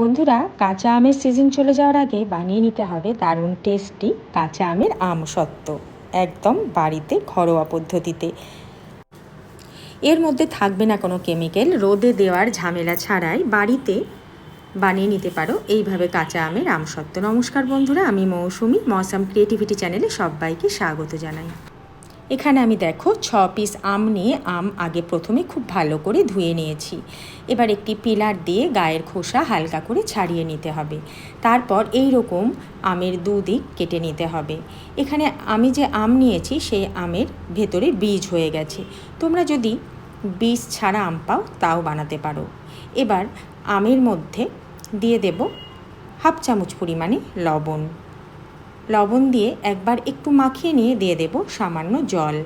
বন্ধুরা, কাঁচা আমের সিজন চলে যাওয়ার আগে বানিয়ে নিতে হবে দারুণ টেস্টি কাঁচা আমের আম সত্ত্ব, একদম বাড়িতে ঘরোয়া পদ্ধতিতে। এর মধ্যে থাকবে না কোনো কেমিক্যাল রোদে দেওয়ার ঝামেলা ছাড়াই বাড়িতে বানিয়ে নিতে পারো এইভাবে কাঁচা আমের আম আমসত্ত্ব নমস্কার বন্ধুরা, আমি মৌসুমি, মৌসাম ক্রিয়েটিভিটি চ্যানেলে সবাইকে স্বাগত জানাই। এখানে আমি দেখো ছ পিস আম নিয়ে আম আগে প্রথমে খুব ভালো করে ধুয়ে নিয়েছি। এবার একটি পিলার দিয়ে গায়ের খোসা হালকা করে ছাড়িয়ে নিতে হবে। তারপর এই রকম আমের দুদিক কেটে নিতে হবে। এখানে আমি যে আম নিয়েছি সেই আমের ভেতরে বীজ হয়ে গেছে। তোমরা যদি বীজ ছাড়া আম পাও তাও বানাতে পারো। এবার আমের মধ্যে দিয়ে দেব হাফ চামচ পরিমাণে লবণ। লবণ দিয়ে একবার একটু মাখিয়ে নিয়ে দিয়ে দেব সামান্য জল।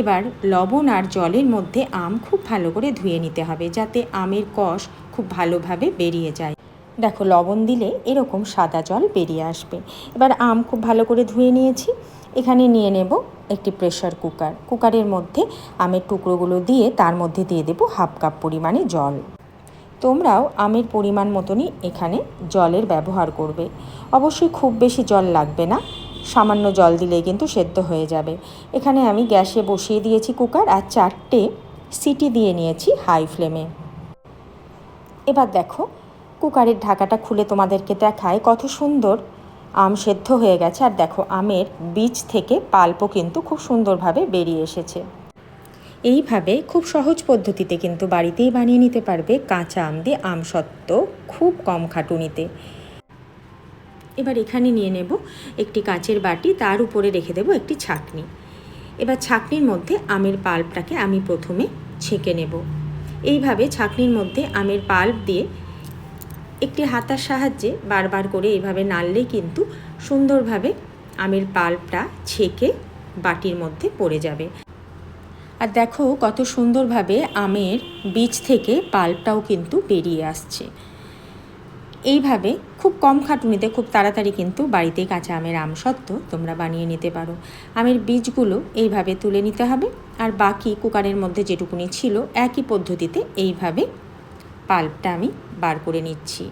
এবার লবণ আর জলের মধ্যে আম খুব ভালো করে ধুয়ে নিতে হবে যাতে আমের কষ খুব ভালোভাবে বেরিয়ে যায়। দেখো, লবণ দিলে এরকম সাদা জল বেরিয়ে আসবে। এবার আম খুব ভালো করে ধুয়ে নিয়েছি। এখানে নিয়ে নেব একটি প্রেশার কুকার। কুকারের মধ্যে আমের টুকরোগুলো দিয়ে তার মধ্যে দিয়ে দেব হাফ কাপ পরিমাণে জল। তোমরাও আমের পরিমাণ মতনই এখানে জলের ব্যবহার করবে। অবশ্যই খুব বেশি জল লাগবে না। সামান্য জল দিলেই কিন্তু সেদ্ধ হয়ে যাবে। এখানে আমি গ্যাসে বসিয়ে দিয়েছি কুকার আর চারটে সিটি দিয়ে নিয়েছি হাই ফ্লেমে। এবার দেখো, কুকারের ঢাকাটা খুলে তোমাদেরকে দেখায় কত সুন্দর আম সেদ্ধ হয়ে গেছে। আর দেখো, আমের বীজ থেকে পাল্পও কিন্তু খুব সুন্দরভাবে বেরিয়ে এসেছে। এইভাবে খুব সহজ পদ্ধতিতে কিন্তু বাড়িতেই বানিয়ে নিতে পারবে কাঁচা আম দিয়ে আম সত্ত্ব খুব কম খাটুনিতে। এবার এখানে নিয়ে নেব একটি কাঁচের বাটি, তার উপরে রেখে দেব একটি ছাকনি। এবার ছাকনির মধ্যে আমের পাল্পটাকে আমি প্রথমে ছেঁকে নেব। এইভাবে ছাকনির মধ্যে আমের পাল্প দিয়ে একটি হাতার সাহায্যে বারবার করে এইভাবে নাড়লেই কিন্তু সুন্দরভাবে আমের পাল্পটা ছেঁকে বাটির মধ্যে পড়ে যাবে। আর দেখো কত সুন্দরভাবে আমের বীজ থেকে পাল্পটাও কিন্তু বেরিয়ে আসছে। এইভাবে খুব কম খাটুনিতে, খুব তাড়াতাড়ি কিন্তু বাড়িতে কাঁচা আমের আম সত্ত্ব তোমরা বানিয়ে নিতে পারো। আমের বীজগুলো এইভাবে তুলে নিতে হবে আর বাকি কুকারের মধ্যে যেটুকুনি ছিল একই পদ্ধতিতে এইভাবে পাল্পটা আমি বার করে নিচ্ছি।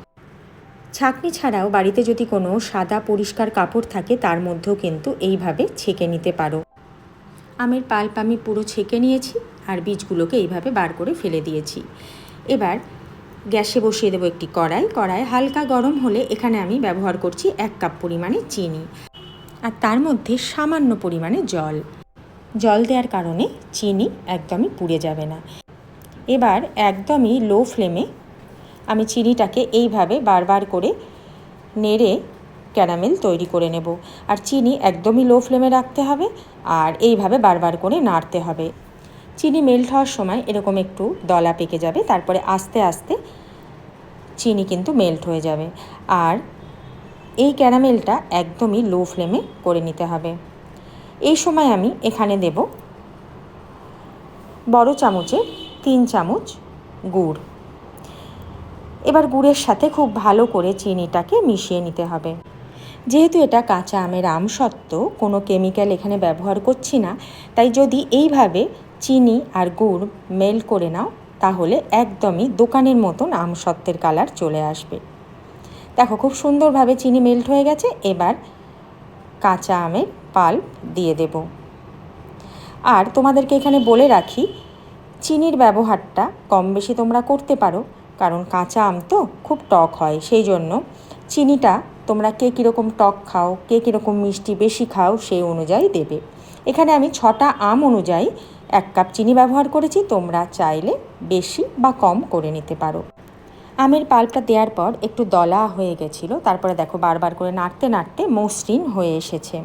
ছাকনি ছাড়াও বাড়িতে যদি কোনো সাদা পরিষ্কার কাপড় থাকে তার মধ্যেও কিন্তু এইভাবে ছেঁকে নিতে পারো। আমের পাল্প আমি পুরো ছেঁকে নিয়েছি আর বীজগুলোকে এইভাবে বার করে ফেলে দিয়েছি। এবার গ্যাসে বসিয়ে দেবো একটি কড়াই। কড়াই হালকা গরম হলে এখানে আমি ব্যবহার করছি এক কাপ পরিমাণে চিনি আর তার মধ্যে সামান্য পরিমাণে জল। জল দেওয়ার কারণে চিনি একদমই পুড়ে যাবে না। এবার একদমই লো ফ্লেমে আমি চিনিটাকে এইভাবে বারবার করে নেড়ে ক্যারামেল তৈরি করে নেব। আর চিনি একদমই লো ফ্লেমে রাখতে হবে আর এইভাবে বারবার করে নাড়তে হবে। চিনি মেল্ট হওয়ার সময় এরকম একটু দলা পেকে যাবে, তারপরে আস্তে আস্তে চিনি কিন্তু মেল্ট হয়ে যাবে। আর এই ক্যারামেলটা একদমই লো ফ্লেমে করে নিতে হবে। এই সময় আমি এখানে দেব বড় চামচে তিন চামচ গুড়। এবার গুড়ের সাথে খুব ভালো করে চিনিটাকে মিশিয়ে নিতে হবে। যেহেতু এটা কাঁচা আমের আম সত্ত্ব কোনো কেমিক্যাল এখানে ব্যবহার করছি না, তাই যদি এইভাবে চিনি আর গুড় মেল্ট করে নাও, তাহলে একদমই দোকানের মতন আম সত্ত্বের কালার চলে আসবে। দেখো খুব সুন্দরভাবে চিনি মেল্ট হয়ে গেছে, এবার কাঁচা আমের পাল্প দিয়ে দেব। আর তোমাদেরকে এখানে বলে রাখি, চিনির ব্যবহারটা কম বেশি তোমরা করতে পারো, কারণ কাঁচা আম তো খুব টক হয়, সেই জন্য চিনিটা তোমরা কে কীরকম টক খাও, কে কীরকম মিষ্টি বেশি খাও সেই অনুযায়ী দেবে। এখানে আমি ছটা আম অনুযায়ী এক কাপ চিনি ব্যবহার করেছি, তোমরা চাইলে বেশি বা কম করে নিতে পারো। আমের পাল্পটা দেওয়ার পর একটু দলা হয়ে গেছিল, তারপরে দেখো বারবার করে নাড়তে নাড়তে মসৃণ হয়ে এসেছে।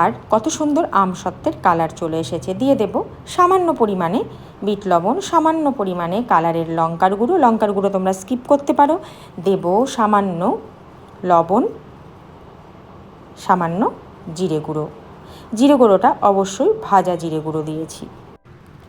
আর কত সুন্দর আম সত্ত্বের কালার চলে এসেছে, দিয়ে দেব সামান্য পরিমাণে বিট লবণ, সামান্য পরিমাণে কালারের লঙ্কার গুঁড়ো। লঙ্কার গুঁড়ো তোমরা স্কিপ করতে পারো, দেব সামান্য লবণ, সামান্য জিরে গুঁড়ো। জিরে গুঁড়োটা অবশ্যই ভাজা জিরে গুঁড়ো দিয়েছি।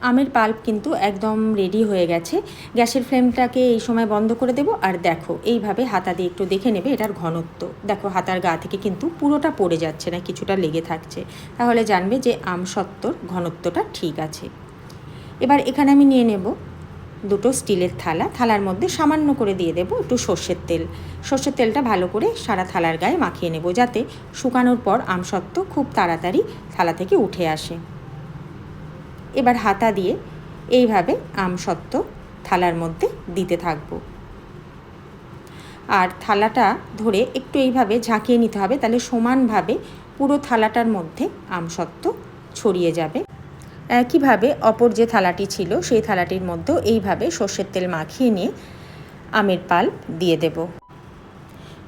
আমের পাল্প কিন্তু একদম রেডি হয়ে গেছে। গ্যাসের ফ্লেমটাকে এই সময় বন্ধ করে দেব। আর দেখো, এইভাবে হাতা দিয়ে একটু দেখে নেবে এটার ঘনত্ব। দেখো, হাতার গা থেকে কিন্তু পুরোটা পড়ে যাচ্ছে না, কিছুটা লেগে থাকছে। তাহলে জানবে যে আম সত্তর, ঘনত্বটা ঠিক আছে। এবার এখানে আমি নিয়ে নেব দুটো স্টিলের থালা। থালার মধ্যে সামান্য করে দিয়ে দেবো একটু সর্ষের তেল। সর্ষের তেলটা ভালো করে সারা থালার গায়ে মাখিয়ে নেব যাতে শুকানোর পর আমসত্ত্ব খুব তাড়াতাড়ি থালা থেকে উঠে আসে। এবার হাতা দিয়ে এইভাবে আমসত্ত্ব থালার মধ্যে দিতে থাকব। আর থালাটা ধরে একটু এইভাবে ঝাঁকিয়ে নিতে হবে, তাহলে সমানভাবে পুরো থালাটার মধ্যে আমসত্ত্ব ছড়িয়ে যাবে। একইভাবে অপর যে থালাটি ছিল, সেই থালাটির মধ্যেও এইভাবে সর্ষের তেল মাখিয়ে নিয়ে আমের পাল্প দিয়ে দেব।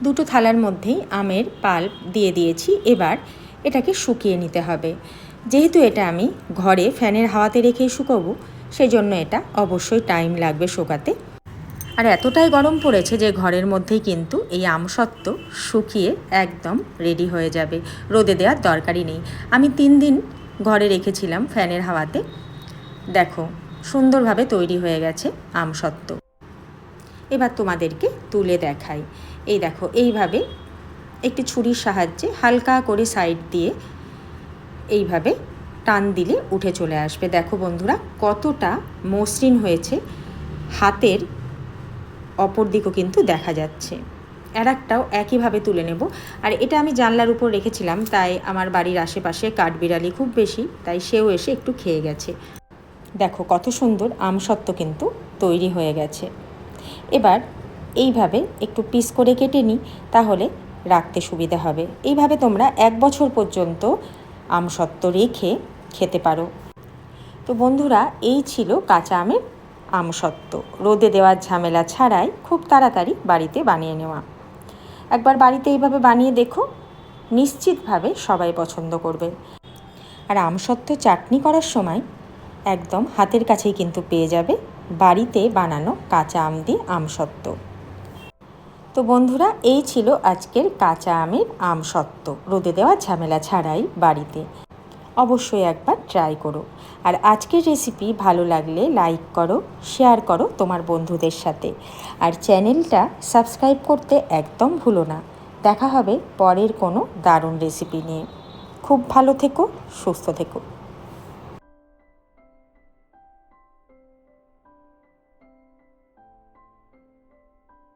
দুটো থালার মধ্যেই আমের পাল্প দিয়ে দিয়েছি। এবার এটাকে শুকিয়ে নিতে হবে। যেহেতু এটা আমি ঘরে ফ্যানের হাওয়াতে রেখেই শুকোবো সেই জন্য এটা অবশ্যই টাইম লাগবে শুকাতে। আর এতটাই গরম পড়েছে যে ঘরের মধ্যেই কিন্তু এই আমসত্ত্ব শুকিয়ে একদম রেডি হয়ে যাবে। রোদে দেওয়ার দরকারই নেই। আমি তিন দিন ঘরে রেখেছিলাম ফ্যানের হাওয়াতে। দেখো, সুন্দরভাবে তৈরি হয়ে গেছে আমসত্ত্ব এবার তোমাদেরকে তুলে দেখাই। এই দেখো, এইভাবে একটি ছুরির সাহায্যে হালকা করে সাইড দিয়ে এইভাবে টান দিলে উঠে চলে আসবে। দেখো বন্ধুরা, কতটা মসৃণ হয়েছে। হাতের অপর দিকও কিন্তু দেখা যাচ্ছে। একটাও একইভাবে তুলে নেব। আর এটা আমি জানলার উপর রেখেছিলাম, তাই আমার বাড়ির আশেপাশে কাঠবিড়ালি খুব বেশি, তাই সেও এসে একটু খেয়ে গেছে। দেখো কত সুন্দর আমসত্ত্ব কিন্তু তৈরি হয়ে গেছে। এবার এইভাবে একটু পিস করে কেটে নিই, তাহলে রাখতে সুবিধা হবে। এইভাবে তোমরা এক বছর পর্যন্ত আমসত্ত্ব রেখে খেতে পারো। তো বন্ধুরা, এই ছিল কাঁচা আমের আমসত্ত্ব রোদে দেওয়ার ঝামেলা ছাড়াই খুব তাড়াতাড়ি বাড়িতে বানিয়ে নেওয়া। একবার বাড়িতে এইভাবে বানিয়ে দেখো। নিশ্চিতভাবে সবাই পছন্দ করবে। আর আমসত্ত্ব চাটনি করার সময় একদম হাতের কাছেই কিন্তু পেয়ে যাবে বাড়িতে বানানো কাঁচা আম দিয়ে আমসত্ত্ব। তো বন্ধুরা, এই ছিল আজকের কাঁচা আমের আমসত্ত্ব। রোদে দেওয়া ঝামেলা ছাড়াই বাড়িতে। অবশ্যই একবার ট্রাই করো। আর আজকের রেসিপি ভালো লাগলে লাইক করো শেয়ার করো তোমার বন্ধুদের সাথে। আর চ্যানেলটা সাবস্ক্রাইব করতে একদম ভুলো না। দেখা হবে পরের কোনো দারুণ রেসিপি নিয়ে। খুব ভালো থেকো, সুস্থ থেকো।